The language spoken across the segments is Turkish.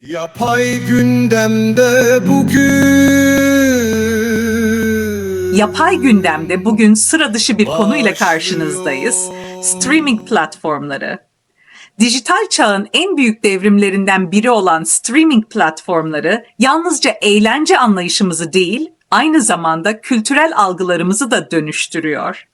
Yapay gündemde bugün Yapay gündemde bugün sıra dışı bir konu ile karşınızdayız. Streaming platformları. Dijital çağın en büyük devrimlerinden biri olan streaming platformları yalnızca eğlence anlayışımızı değil, aynı zamanda kültürel algılarımızı da dönüştürüyor.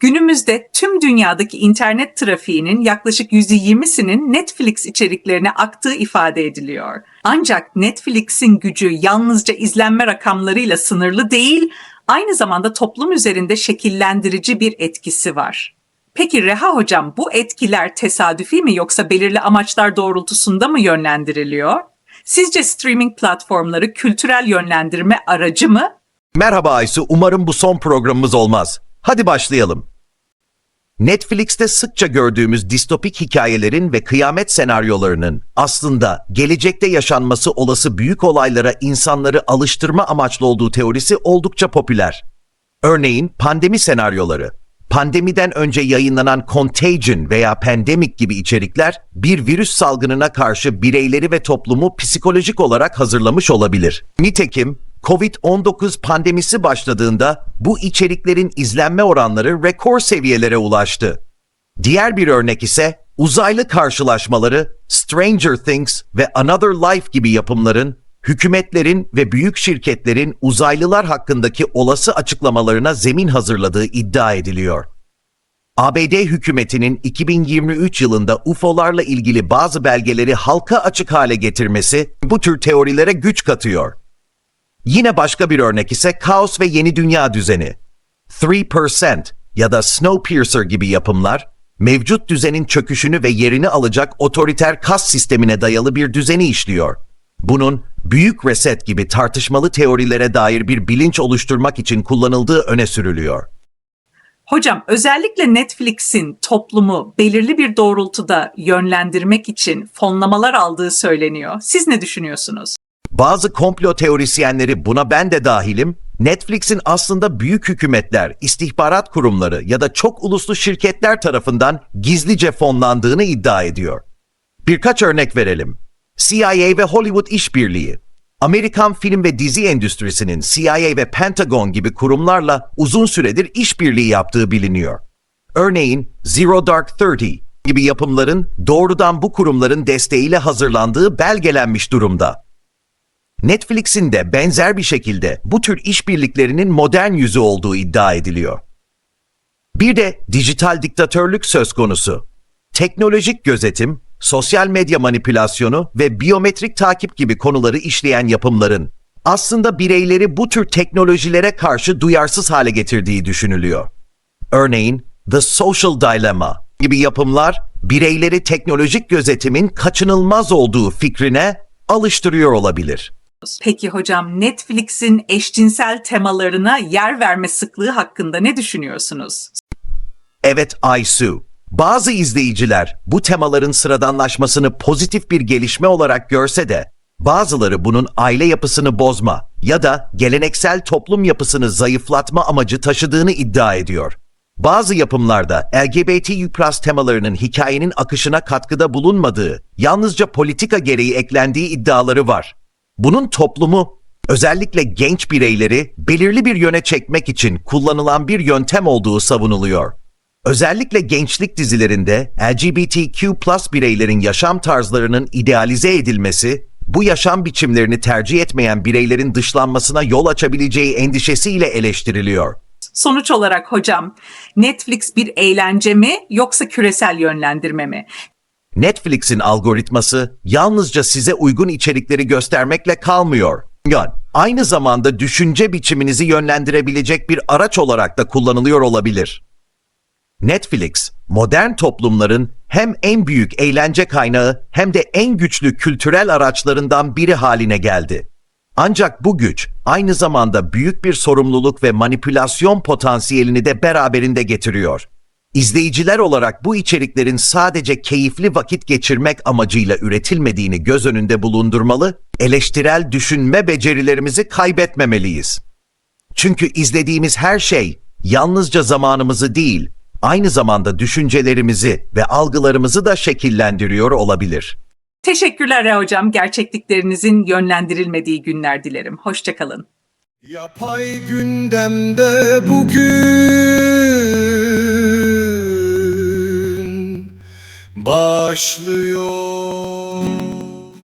Günümüzde tüm dünyadaki internet trafiğinin yaklaşık %20'sinin Netflix içeriklerine aktığı ifade ediliyor. Ancak Netflix'in gücü yalnızca izlenme rakamlarıyla sınırlı değil, aynı zamanda toplum üzerinde şekillendirici bir etkisi var. Peki Reha hocam bu etkiler tesadüfi mi yoksa belirli amaçlar doğrultusunda mı yönlendiriliyor? Sizce streaming platformları kültürel yönlendirme aracı mı Merhaba Aysu, umarım bu son programımız olmaz. Hadi başlayalım. Netflix'te sıkça gördüğümüz distopik hikayelerin ve kıyamet senaryolarının aslında gelecekte yaşanması olası büyük olaylara insanları alıştırma amaçlı olduğu teorisi oldukça popüler. Örneğin pandemi senaryoları. Pandemiden önce yayınlanan Contagion veya Pandemic gibi içerikler bir virüs salgınına karşı bireyleri ve toplumu psikolojik olarak hazırlamış olabilir. Nitekim Covid-19 pandemisi başladığında bu içeriklerin izlenme oranları rekor seviyelere ulaştı. Diğer bir örnek ise uzaylı karşılaşmaları, Stranger Things ve Another Life gibi yapımların hükümetlerin ve büyük şirketlerin uzaylılar hakkındaki olası açıklamalarına zemin hazırladığı iddia ediliyor. ABD hükümetinin 2023 yılında UFO'larla ilgili bazı belgeleri halka açık hale getirmesi bu tür teorilere güç katıyor. Yine başka bir örnek ise Kaos ve Yeni Dünya Düzeni. 3% ya da Snowpiercer gibi yapımlar, mevcut düzenin çöküşünü ve yerini alacak otoriter kas sistemine dayalı bir düzeni işliyor. Bunun büyük reset gibi tartışmalı teorilere dair bir bilinç oluşturmak için kullanıldığı öne sürülüyor. Hocam özellikle Netflix'in toplumu belirli bir doğrultuda yönlendirmek için fonlamalar aldığı söyleniyor. Siz ne düşünüyorsunuz? Bazı komplo teorisyenleri buna ben de dahilim, Netflix'in aslında büyük hükümetler, istihbarat kurumları ya da çok uluslu şirketler tarafından gizlice fonlandığını iddia ediyor. Birkaç örnek verelim. CIA ve Hollywood işbirliği. Amerikan film ve dizi endüstrisinin CIA ve Pentagon gibi kurumlarla uzun süredir işbirliği yaptığı biliniyor. Örneğin Zero Dark Thirty gibi yapımların doğrudan bu kurumların desteğiyle hazırlandığı belgelenmiş durumda. Netflix'in de benzer bir şekilde bu tür işbirliklerinin modern yüzü olduğu iddia ediliyor. Bir de dijital diktatörlük söz konusu. Teknolojik gözetim, sosyal medya manipülasyonu ve biyometrik takip gibi konuları işleyen yapımların aslında bireyleri bu tür teknolojilere karşı duyarsız hale getirdiği düşünülüyor. Örneğin The Social Dilemma gibi yapımlar bireyleri teknolojik gözetimin kaçınılmaz olduğu fikrine alıştırıyor olabilir. Peki hocam Netflix'in eşcinsel temalarına yer verme sıklığı hakkında ne düşünüyorsunuz? Evet Aysu, bazı izleyiciler bu temaların sıradanlaşmasını pozitif bir gelişme olarak görse de bazıları bunun aile yapısını bozma ya da geleneksel toplum yapısını zayıflatma amacı taşıdığını iddia ediyor. Bazı yapımlarda LGBTQ temalarının hikayenin akışına katkıda bulunmadığı, yalnızca politika gereği eklendiği iddiaları var. Bunun toplumu, özellikle genç bireyleri belirli bir yöne çekmek için kullanılan bir yöntem olduğu savunuluyor. Özellikle gençlik dizilerinde LGBTQ bireylerin yaşam tarzlarının idealize edilmesi, bu yaşam biçimlerini tercih etmeyen bireylerin dışlanmasına yol açabileceği endişesiyle eleştiriliyor. Sonuç olarak hocam Netflix bir eğlence mi yoksa küresel yönlendirme mi? Netflix'in algoritması yalnızca size uygun içerikleri göstermekle kalmıyor. Yani aynı zamanda düşünce biçiminizi yönlendirebilecek bir araç olarak da kullanılıyor olabilir. Netflix, modern toplumların hem en büyük eğlence kaynağı hem de en güçlü kültürel araçlarından biri haline geldi. Ancak bu güç aynı zamanda büyük bir sorumluluk ve manipülasyon potansiyelini de beraberinde getiriyor. İzleyiciler olarak bu içeriklerin sadece keyifli vakit geçirmek amacıyla üretilmediğini göz önünde bulundurmalı, eleştirel düşünme becerilerimizi kaybetmemeliyiz. Çünkü izlediğimiz her şey yalnızca zamanımızı değil, aynı zamanda düşüncelerimizi ve algılarımızı da şekillendiriyor olabilir. Teşekkürler Rea Hocam. Gerçekliklerinizin yönlendirilmediği günler dilerim. Hoşçakalın. Yapay gündemde bugün başlıyor